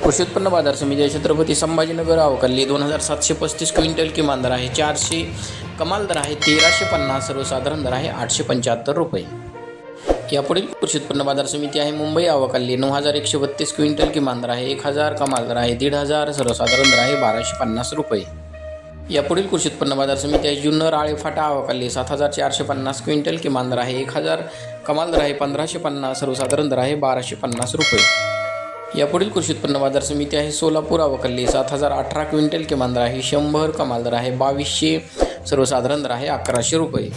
कृषी उत्पन्न बाजार समिती आहे छत्रपती संभाजीनगर अवकल्ली दोन हजार सातशे पस्तीस क्विंटल किमान दर आहे. चारशे कमाल दर आहे. तेराशे पन्नास सर्वसाधारण दर आहे. आठशे पंच्याहत्तर रुपये. यापुढील कृषी उत्पन्न बाजार समिती आहे. मुंबई अवकल्ली नऊ हजार एकशे बत्तीस क्विंटल किमान दर आहे. एक हजार कमाल दर आहे. दीड हजार सर्वसाधारण दर आहे. बाराशे पन्नास रुपये. यापुढील कृषी उत्पन्न बाजार समिती आहे. जुन्नर आळेफाटा अवकल्ली सात हजार चारशे पन्नास क्विंटल किमान दर आहे. एक हजार कमाल दर आहे. पंधराशे पन्नास सर्वसाधारण दर आहे. बाराशे पन्नास रुपये. यापुढील कृषी उत्पन्न बाजार समिती आहे सोलापूर अवकल्ली. सात हजार अठरा क्विंटल किमान दर आहे. शंभर कमाल दर आहे. बावीसशे सर्वसाधारण दर आहे अकराशे रुपये.